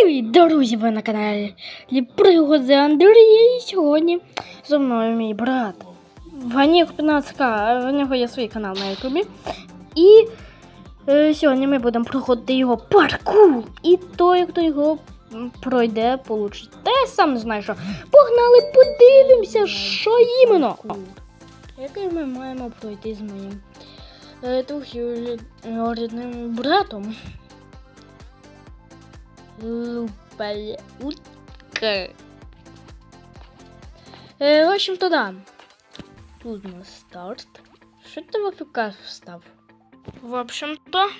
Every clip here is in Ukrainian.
Привіт, друзі! Ви на каналі Пригоди Андрія. І сьогодні зі мною мій брат Ванік 15 В нього є свій канал на Ютубі. І е, сьогодні ми будемо проходити його паркур. І той, хто його пройде, получить. Та я сам що. Погнали, подивимося, що іменно. Який ми маємо пройти з моїм е, двохрідним братом. Лупалютка. Е, в общем-то, да. Тут у нас старт. Що ти в АФК встав? В общем-то.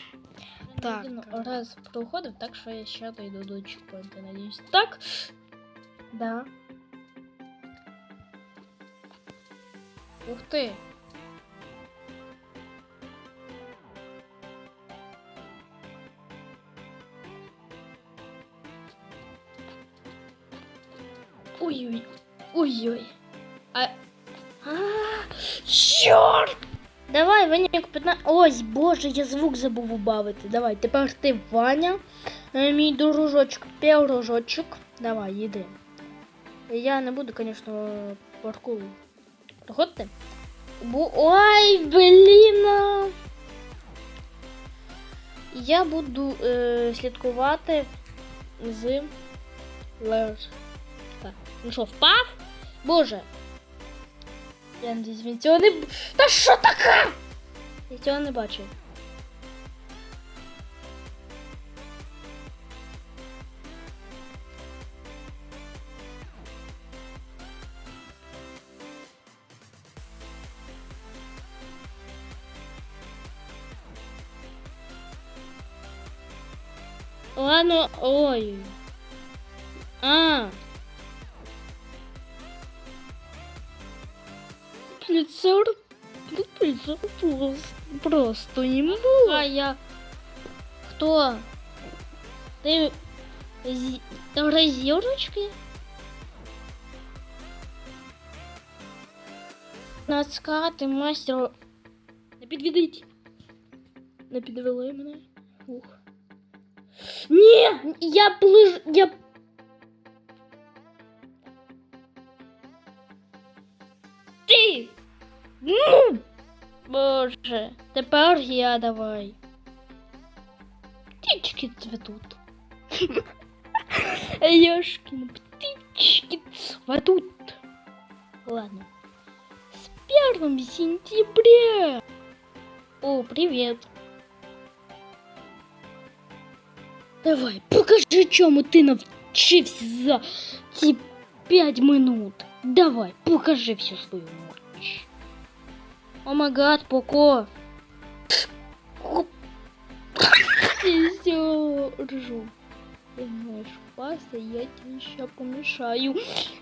Так. Раз проходив, так що я ще дойду до чекпоінта, надіюсь. Так. Да. Ух ти. Ой-ой. Ой-ой. А... а Чорт! Давай, Ваняк, 15... Ось, боже, я звук забув убавити. Давай, тепер ти Ваня, е, мій дружочок, пірожочок. Давай, їди. Я не буду, звісно, паркуру. Проходьте. Бу... Ой, блін! Я буду е, слідкувати з Леш. Ну що, впав? Боже. Я надіюсь, він цього не. Та що таке? Я цього не бачив. Ладно, ой. А. Лицо, лицо просто, просто не могу. А я... Кто? Ты... Зи- Там розірочки? Нацкати мастер. Не підведіть. Не підвели мене. Ух. Ні, я плиж... Я... Боже, тепер я давай. Птички цветут. Ёшкин, птички цветут. Ладно. С первым сентября. О, привет. Давай, покажи, чому ти навчився за п'ять минут. Давай, покажи всю свою мощь. О май гад, Поко. Все, ржу. Ты знаешь, паса, я тебе еще помешаю.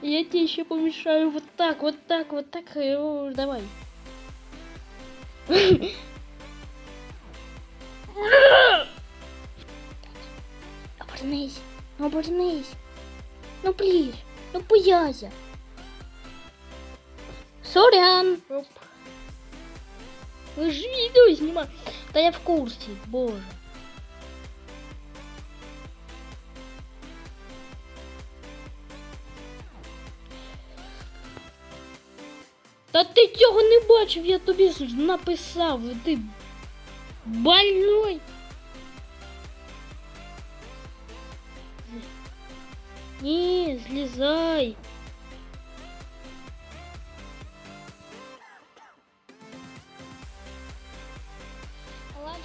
Я тебе еще помешаю. Вот так, вот так, вот так. Э, Давай. Обернись, обернись. Ну пліз, ну бояся. Сорян. Ви ж відео знімаєте. Та я в курсі, боже. Та ти цього не бачив, я тобі ж написав, ти больной. Ні, злізай.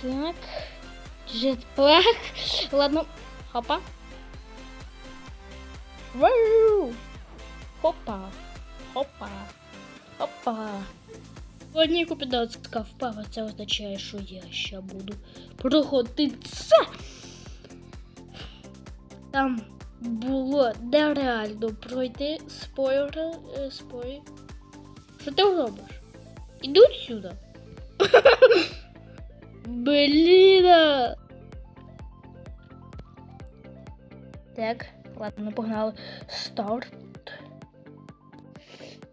Так. Джетпак. Ладно. Хопа. Вау. Хопа. Хопа. Хопа. Одні купідацька впала, це означає, що я ще буду проходитися. Там було нереально пройти спойлер. е, Спой... Що ти робиш? Ідуть сюди. Блін. Так, ладно, погнали. Старт.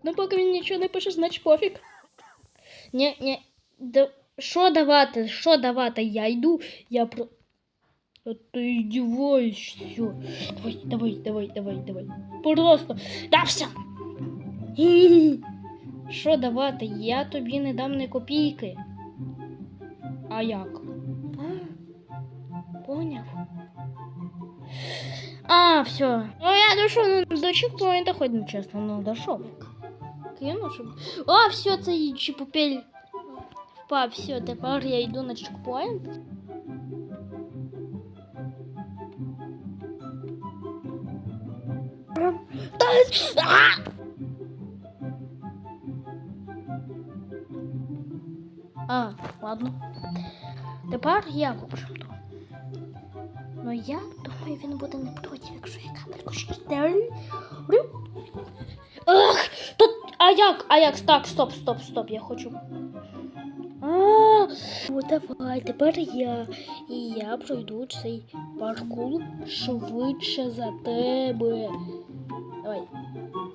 Ну, поки він нічого не пише, значить пофіг. Ні, ні. Що давати? Що давати? Я йду, я про. Да ты издеваешься. Давай, давай, давай, давай, давай. Просто. Да все. Що давати? Я тобі не дам ні копійки. А як? А, поняв. А, все. Ну я дошов ну, до чекпоінта, хоч не чесно, ну дошов. Кину, щоб. А, все, цей чіпупель впав. Все, тепер я йду на чекпоінт. Та... А! Ладно. Тепер я то. Ну я думаю, він буде не проти, якщо я ще стерю. Ах, тут, а як, а як, так, стоп, стоп, стоп, я хочу. А, о, давай, тепер я. І я пройду цей паркур швидше за тебе. Давай.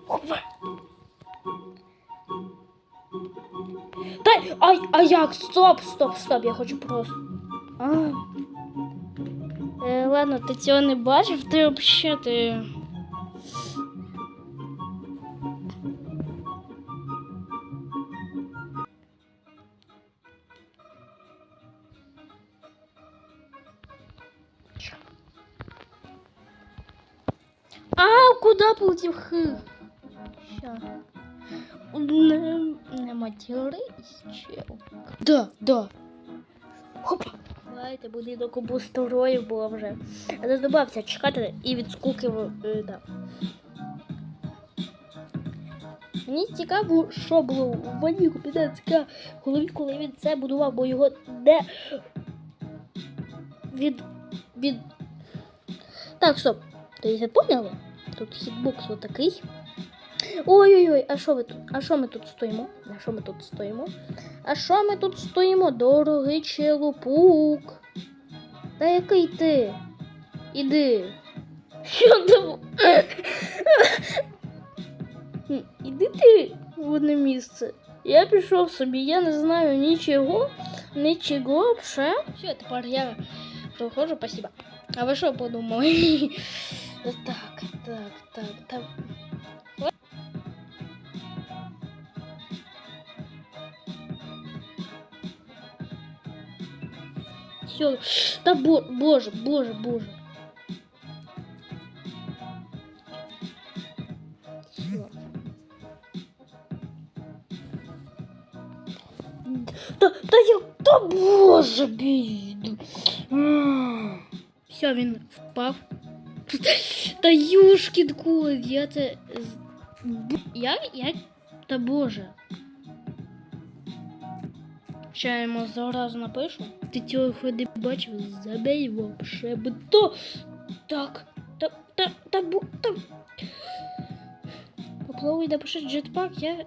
Опа. Та, а, а як? Стоп, стоп, стоп, я хочу просто. А. Е, ладно, ти цього не бачив, ти взагалі ти. А, куда хи? Ща. Не, матерись, чел. Да, да. Хопа. Давайте будинок обустроїв було вже. А не добався чекати і від скуки е, да. Мені цікаво, що було в Купінецька в голові, коли він це будував, бо його де від. від. Так, стоп. То ви поняли? Тут хітбокс отакий. Ой-ой-ой, а що ви тут? А що ми тут стоїмо? А що ми тут стоїмо? А що ми тут стоїмо? Дорогий челопук. Та який ти? Іди. Що ти? Іди ти в одне місце. Я пішов собі, я не знаю нічого, нічого вже. Все, тепер я проходжу, спасибо. А ви що подумали? Так, так, так, так. Все, да бо, боже, боже, боже. Да, да я, да боже, бід. Все, він впав. Та юшкін кот, я це... Я, я, та боже. Ще йому зараз напишу. Ти цього ходи бачив, забей вообще би то. Так, та, та, та, бу, та. Поплавуй, напиши джетпак, я...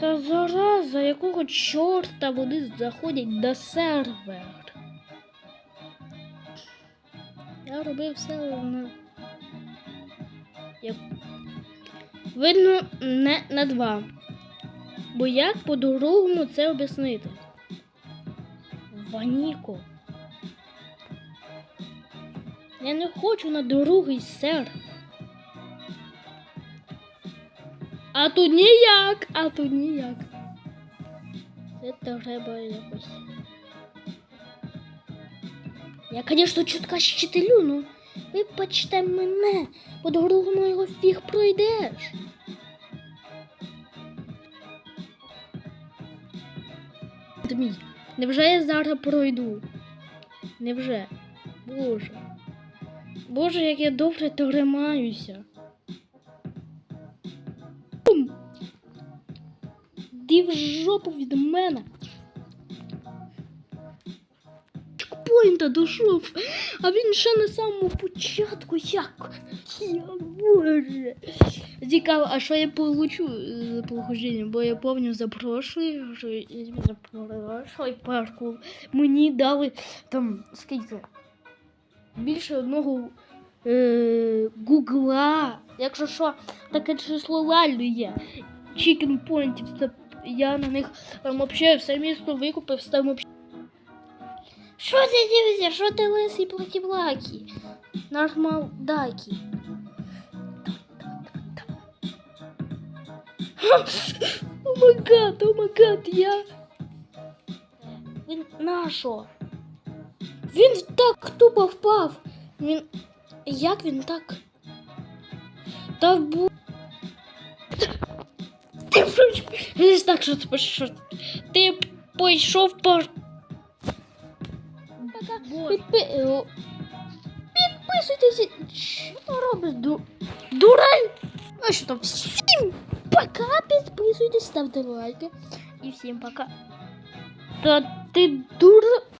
Та зараза, якого чорта вони заходять на сервер? Я робив все на... Як... Видно, не на два. Бо як по-другому це об'яснити? Ваніко. Я не хочу на другий сер. А тут ніяк, а тут ніяк. Це треба якось. Я, конечно, чутка щителю, ну вибачте мене, по-другому його фіг пройдеш. Дмій, невже я зараз пройду? Невже? Боже. Боже, як я добре тримаюся. Бум! В жопу від мене. Чекпоінта дошов, а він ще на самому початку як? Я боже. Цікаво, а що я получу за походження? Бо я пам'ятаю за прошлий, що за прошлий парку мені дали там скільки? Більше одного е, гугла. Якщо що, таке число лалю є. Поінтів, це я на них там взагалі все місто викупив, там вообще Що ти дивишся? Що ти лисий плакі-плакі? Нормал дакі. О май гад, о май гад, я. Він на що? Він так тупо впав. Він. Як він так? Та бу. Ти ж- так, що ти що ти пішов по. Підпи... Підписуйтесь. Що ти робиш, ду... дурень? Ну що, всім пока, підписуйтесь, ставте лайки. І всім пока. Та ти дура.